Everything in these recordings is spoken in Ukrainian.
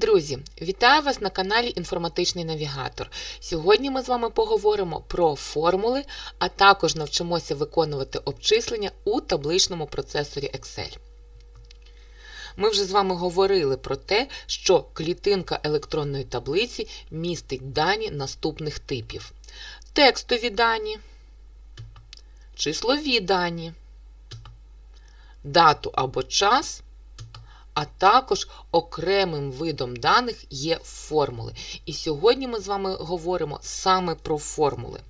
друзі! Вітаю вас на каналі Інформатичний Навігатор. Сьогодні ми з вами поговоримо про формули, а також навчимося виконувати обчислення у табличному процесорі Excel. Ми вже з вами говорили про те, що клітинка електронної таблиці містить дані наступних типів: текстові дані, числові дані, дату або час а також окремим видом даних є формули. І сьогодні ми з вами говоримо саме про формули.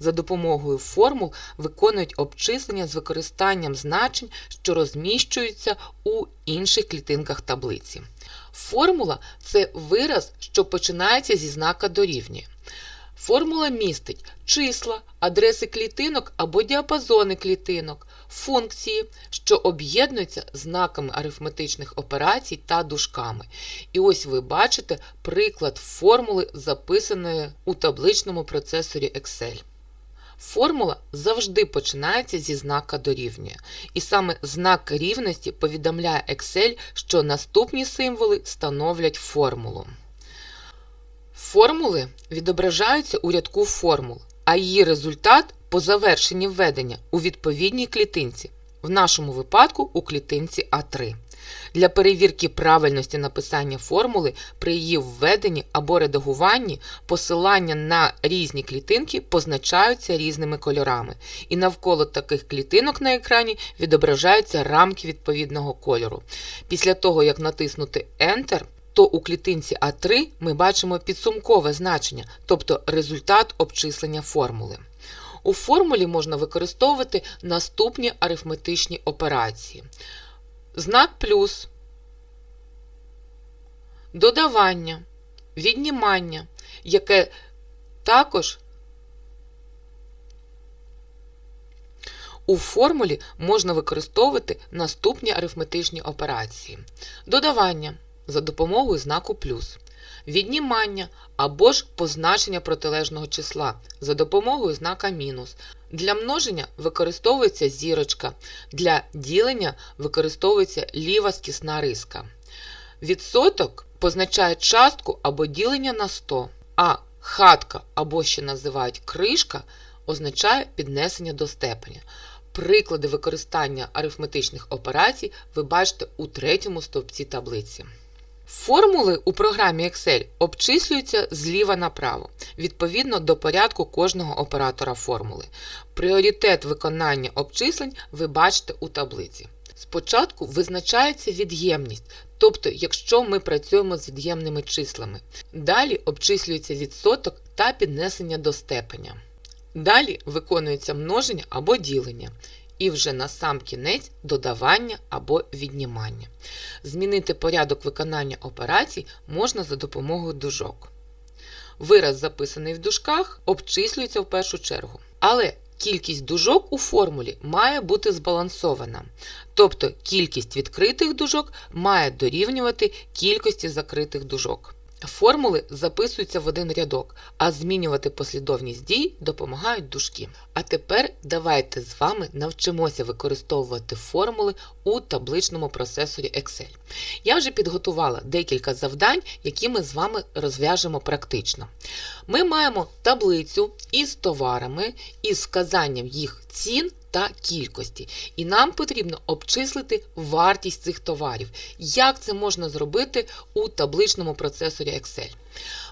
За допомогою формул виконують обчислення з використанням значень, що розміщуються у інших клітинках таблиці. Формула це вираз, що починається зі знака дорівнює. Формула містить числа, адреси клітинок або діапазони клітинок, функції, що об'єднуються знаками арифметичних операцій та дужками. І ось ви бачите приклад формули, записаної у табличному процесорі Excel. Формула завжди починається зі знака дорівнює. І саме знак рівності повідомляє Excel, що наступні символи становлять формулу. Формули відображаються у рядку формул, а її результат по завершенні введення у відповідній клітинці, в нашому випадку у клітинці А3. Для перевірки правильності написання формули при її введенні або редагуванні посилання на різні клітинки позначаються різними кольорами, і навколо таких клітинок на екрані відображаються рамки відповідного кольору. Після того, як натиснути Enter, то у клітинці А3 ми бачимо підсумкове значення, тобто результат обчислення формули. У формулі можна використовувати наступні арифметичні операції. Знак плюс, додавання, віднімання, яке також у формулі можна використовувати наступні арифметичні операції. Додавання за допомогою знаку плюс, віднімання або ж позначення протилежного числа за допомогою знака мінус. Для множення використовується зірочка, для ділення використовується ліва скісна риска. Відсоток позначає частку або ділення на 100, а хатка або ще називають кришка означає піднесення до степеня. Приклади використання арифметичних операцій ви бачите у третьому стовпці таблиці. Формули у програмі Excel обчислюються зліва направо, відповідно до порядку кожного оператора формули. Пріоритет виконання обчислень ви бачите у таблиці. Спочатку визначається від'ємність, тобто, якщо ми працюємо з від'ємними числами. Далі обчислюється відсоток та піднесення до степеня. Далі виконується множення або ділення і вже на сам кінець додавання або віднімання. Змінити порядок виконання операцій можна за допомогою дужок. Вираз, записаний в дужках, обчислюється в першу чергу. Але кількість дужок у формулі має бути збалансована. Тобто кількість відкритих дужок має дорівнювати кількості закритих дужок. Формули записуються в один рядок, а змінювати послідовність дій допомагають дужки. А тепер давайте з вами навчимося використовувати формули у табличному процесорі Excel. Я вже підготувала декілька завдань, які ми з вами розв'яжемо практично. Ми маємо таблицю із товарами, із вказанням їх цін та кількості. І нам потрібно обчислити вартість цих товарів. Як це можна зробити у табличному процесорі Excel?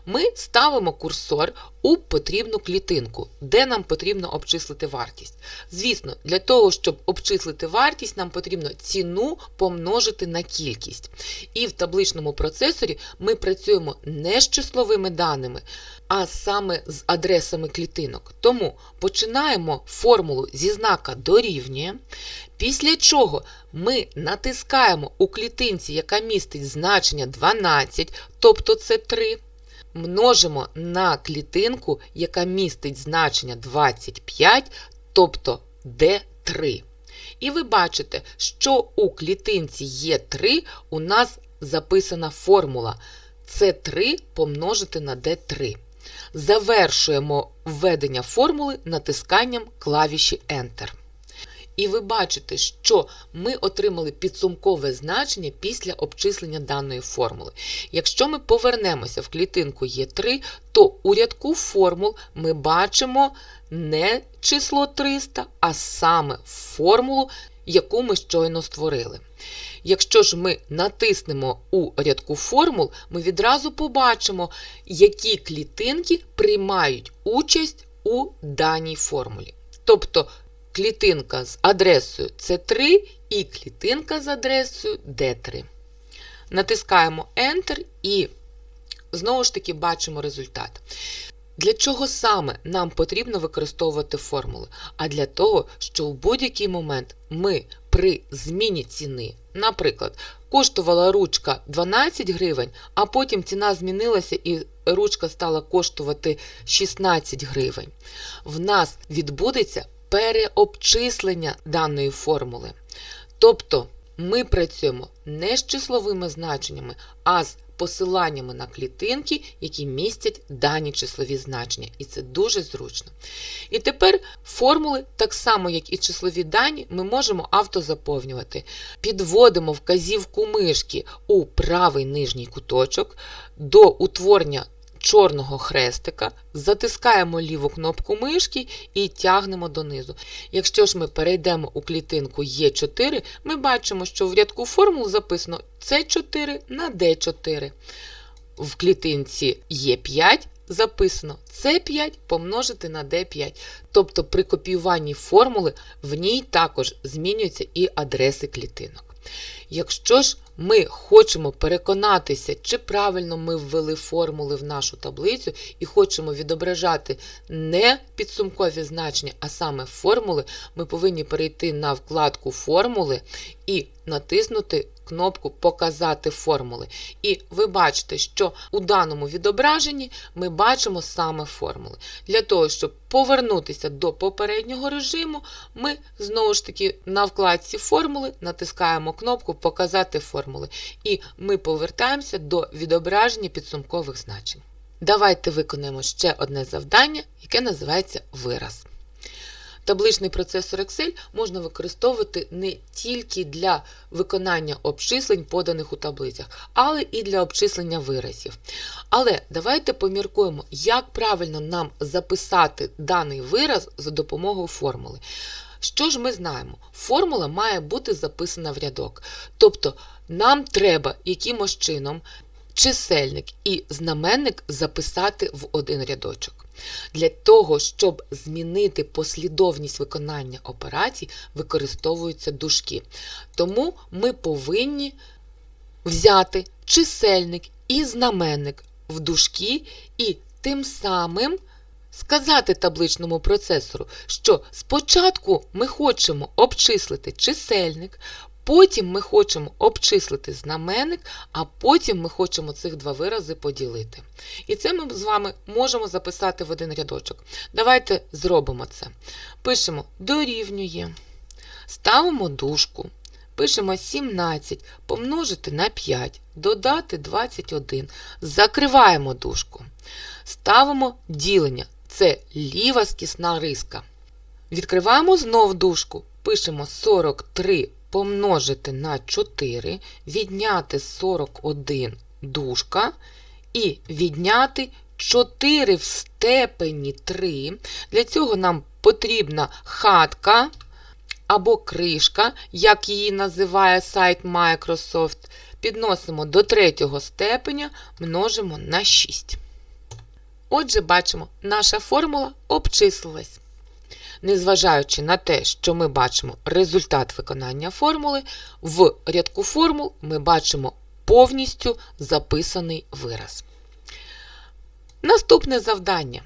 Ми ставимо курсор у потрібну клітинку, де нам потрібно обчислити вартість. Звісно, для того, щоб обчислити вартість, нам потрібно ціну помножити на кількість. І в табличному процесорі ми працюємо не з числовими даними, а саме з адресами клітинок. Тому починаємо формулу зі знака дорівнює. Після чого ми натискаємо у клітинці, яка містить значення 12, тобто це 3 множимо на клітинку, яка містить значення 25, тобто D3. І ви бачите, що у клітинці Е3 у нас записана формула С3 помножити на D3. Завершуємо введення формули натисканням клавіші Enter. І ви бачите, що ми отримали підсумкове значення після обчислення даної формули. Якщо ми повернемося в клітинку Е3, то у рядку формул ми бачимо не число 300, а саме формулу, яку ми щойно створили. Якщо ж ми натиснемо у рядку формул, ми відразу побачимо, які клітинки приймають участь у даній формулі. Тобто клітинка з адресою C3 і клітинка з адресою D3. Натискаємо Enter і знову ж таки бачимо результат. Для чого саме нам потрібно використовувати формули? А для того, що в будь-який момент ми при зміні ціни, наприклад, коштувала ручка 12 гривень, а потім ціна змінилася і ручка стала коштувати 16 гривень, в нас відбудеться переобчислення даної формули. Тобто ми працюємо не з числовими значеннями, а з посиланнями на клітинки, які містять дані числові значення. І це дуже зручно. І тепер формули, так само як і числові дані, ми можемо автозаповнювати. Підводимо вказівку мишки у правий нижній куточок до утворення чорного хрестика, затискаємо ліву кнопку мишки і тягнемо донизу. Якщо ж ми перейдемо у клітинку Е4, ми бачимо, що в рядку формул записано С4 на Д4. В клітинці Е5 записано С5 помножити на Д5. Тобто при копіюванні формули в ній також змінюються і адреси клітинок. Якщо ж ми хочемо переконатися, чи правильно ми ввели формули в нашу таблицю і хочемо відображати не підсумкові значення, а саме формули, ми повинні перейти на вкладку Формули і натиснути кнопку Показати формули. І ви бачите, що у даному відображенні ми бачимо саме формули. Для того, щоб повернутися до попереднього режиму, ми знову ж таки на вкладці формули натискаємо кнопку Показати формули. І ми повертаємося до відображення підсумкових значень. Давайте виконаємо ще одне завдання, яке називається вираз. Табличний процесор Excel можна використовувати не тільки для виконання обчислень, поданих у таблицях, але і для обчислення виразів. Але давайте поміркуємо, як правильно нам записати даний вираз за допомогою формули. Що ж ми знаємо? Формула має бути записана в рядок. Тобто нам треба якимось чином чисельник і знаменник записати в один рядочок. Для того, щоб змінити послідовність виконання операцій, використовуються дужки. Тому ми повинні взяти чисельник і знаменник в дужки і тим самим сказати табличному процесору, що спочатку ми хочемо обчислити чисельник, Потім ми хочемо обчислити знаменник, а потім ми хочемо цих два вирази поділити. І це ми з вами можемо записати в один рядочок. Давайте зробимо це. Пишемо дорівнює, ставимо дужку, пишемо 17 помножити на 5, додати 21, закриваємо дужку. Ставимо ділення. Це ліва скісна риска. Відкриваємо знов дужку, пишемо 43 помножити на 4, відняти 41 дужка і відняти 4 в степені 3. Для цього нам потрібна хатка або кришка, як її називає сайт Microsoft. Підносимо до третього степеня, множимо на 6. Отже, бачимо, наша формула обчислилась. Незважаючи на те, що ми бачимо результат виконання формули, в рядку формул ми бачимо повністю записаний вираз. Наступне завдання.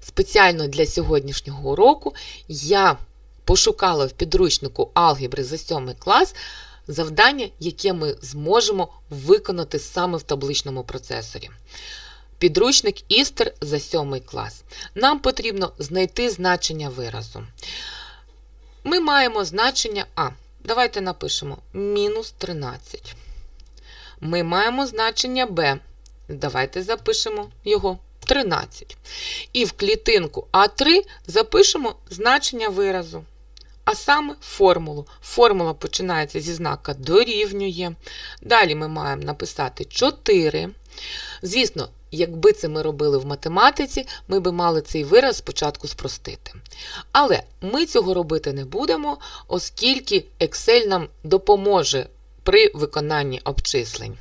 Спеціально для сьогоднішнього уроку я пошукала в підручнику алгебри за 7 клас завдання, яке ми зможемо виконати саме в табличному процесорі. Підручник Істер за 7 клас. Нам потрібно знайти значення виразу. Ми маємо значення А. Давайте напишемо мінус 13. Ми маємо значення Б. Давайте запишемо його 13. І в клітинку А3 запишемо значення виразу. А саме формулу. Формула починається зі знака дорівнює. Далі ми маємо написати 4. Звісно, якби це ми робили в математиці, ми би мали цей вираз спочатку спростити. Але ми цього робити не будемо, оскільки Excel нам допоможе при виконанні обчислень.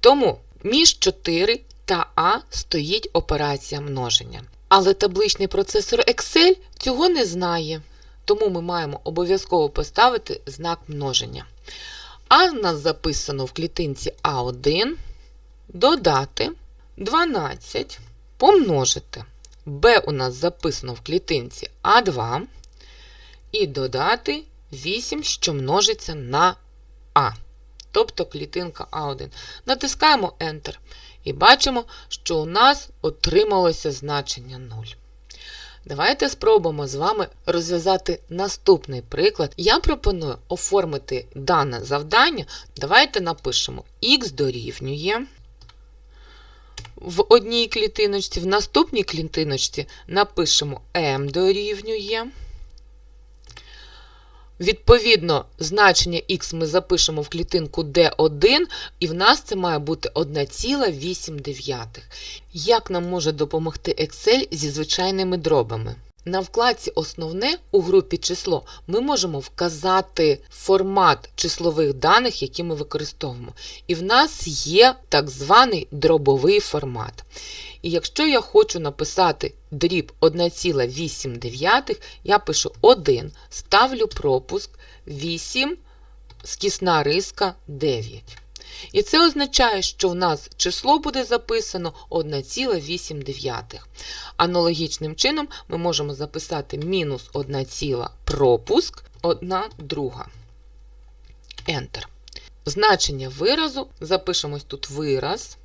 Тому між 4 та А стоїть операція множення. Але табличний процесор Excel цього не знає, тому ми маємо обов'язково поставити знак множення. А в нас записано в клітинці А1 додати 12 помножити. Б у нас записано в клітинці А2 і додати 8, що множиться на А. Тобто клітинка А1. Натискаємо Enter. І бачимо, що у нас отрималося значення 0. Давайте спробуємо з вами розв'язати наступний приклад. Я пропоную оформити дане завдання. Давайте напишемо х дорівнює. В одній клітиночці, в наступній клітиночці напишемо m дорівнює. Відповідно, значення х ми запишемо в клітинку D1, і в нас це має бути 1,8. Як нам може допомогти Excel зі звичайними дробами? На вкладці Основне у групі число ми можемо вказати формат числових даних, які ми використовуємо. І в нас є так званий дробовий формат. І якщо я хочу написати дріб 1,8, я пишу 1, ставлю пропуск 8, скісна риска 9. І це означає, що в нас число буде записано 1,8. Аналогічним чином ми можемо записати мінус 1, пропуск 1 друга. Enter. Значення виразу Запишемось тут вираз.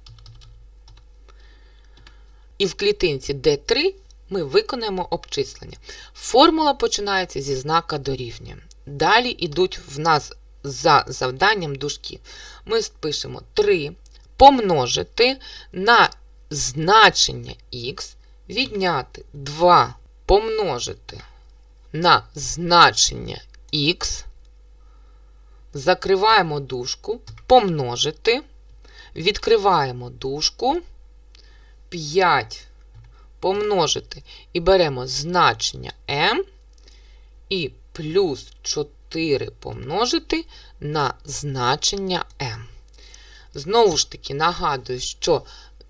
І в клітинці D3 ми виконаємо обчислення. Формула починається зі знака дорівнює. Далі йдуть в нас за завданням дужки. Ми спишемо 3 помножити на значення х, відняти 2 помножити на значення х, закриваємо дужку, помножити, відкриваємо дужку. 5 помножити і беремо значення m і плюс 4 помножити на значення m. Знову ж таки, нагадую, що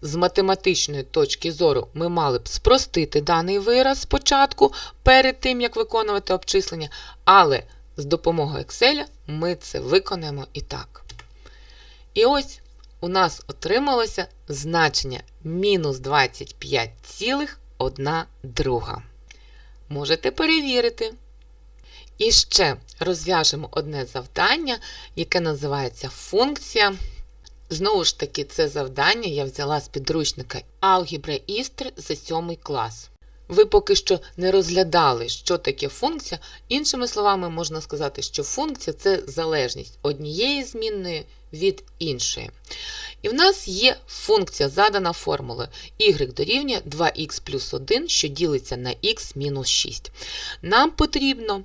з математичної точки зору ми мали б спростити даний вираз спочатку, перед тим, як виконувати обчислення, але з допомогою Excel ми це виконаємо і так. І ось у нас отрималося значення мінус 25,1 друга. Можете перевірити. І ще розв'яжемо одне завдання, яке називається функція. Знову ж таки, це завдання я взяла з підручника Алгебра Істр за 7 клас. Ви поки що не розглядали, що таке функція. Іншими словами, можна сказати, що функція це залежність однієї змінної від іншої. І в нас є функція, задана формулою y дорівнює 2х плюс 1, що ділиться на х мінус 6. Нам потрібно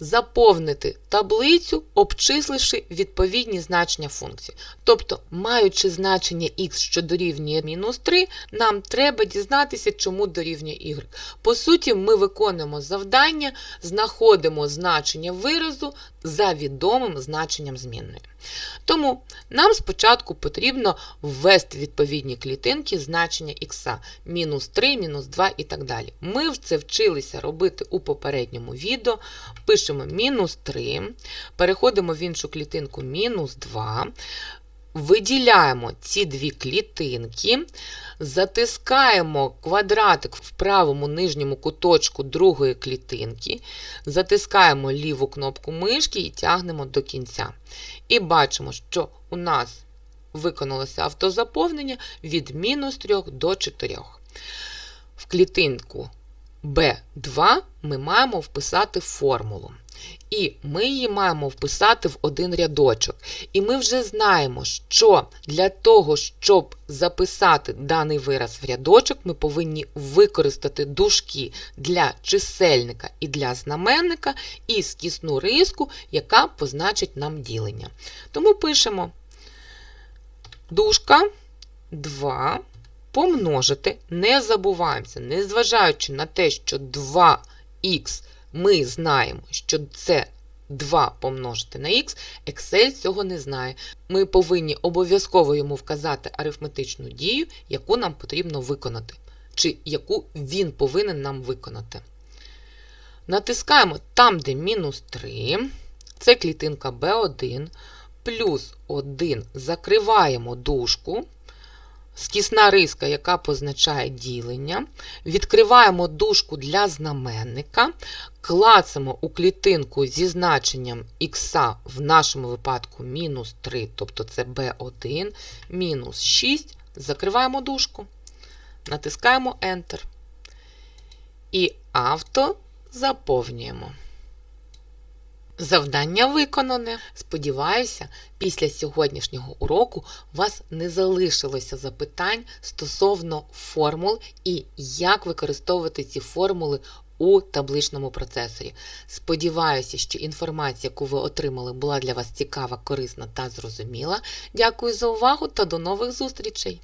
заповнити таблицю, обчисливши відповідні значення функції. Тобто, маючи значення х, що дорівнює мінус 3, нам треба дізнатися, чому дорівнює y. По суті, ми виконуємо завдання, знаходимо значення виразу за відомим значенням змінної. Тому нам спочатку потрібно ввести відповідні клітинки значення х, мінус 3, мінус 2 і так далі. Ми це вчилися робити у попередньому відео. Пишемо мінус 3, переходимо в іншу клітинку мінус 2. Виділяємо ці дві клітинки, затискаємо квадратик в правому нижньому куточку другої клітинки, затискаємо ліву кнопку мишки і тягнемо до кінця. І бачимо, що у нас виконалося автозаповнення від мінус 3 до 4. В клітинку B2 ми маємо вписати формулу. І ми її маємо вписати в один рядочок. І ми вже знаємо, що для того, щоб записати даний вираз в рядочок, ми повинні використати дужки для чисельника і для знаменника і скісну риску, яка позначить нам ділення. Тому пишемо дужка 2 помножити, не забуваємося, незважаючи на те, що 2х ми знаємо, що це 2 помножити на х, Excel цього не знає. Ми повинні обов'язково йому вказати арифметичну дію, яку нам потрібно виконати, чи яку він повинен нам виконати. Натискаємо там, де мінус 3, це клітинка B1, плюс 1 закриваємо дужку, скісна риска, яка позначає ділення. Відкриваємо дужку для знаменника, клацемо у клітинку зі значенням х в нашому випадку мінус 3, тобто це b1, мінус 6, закриваємо дужку, натискаємо Enter. І авто заповнюємо. Завдання виконане. Сподіваюся, після сьогоднішнього уроку у вас не залишилося запитань стосовно формул і як використовувати ці формули у табличному процесорі. Сподіваюся, що інформація, яку ви отримали, була для вас цікава, корисна та зрозуміла. Дякую за увагу та до нових зустрічей!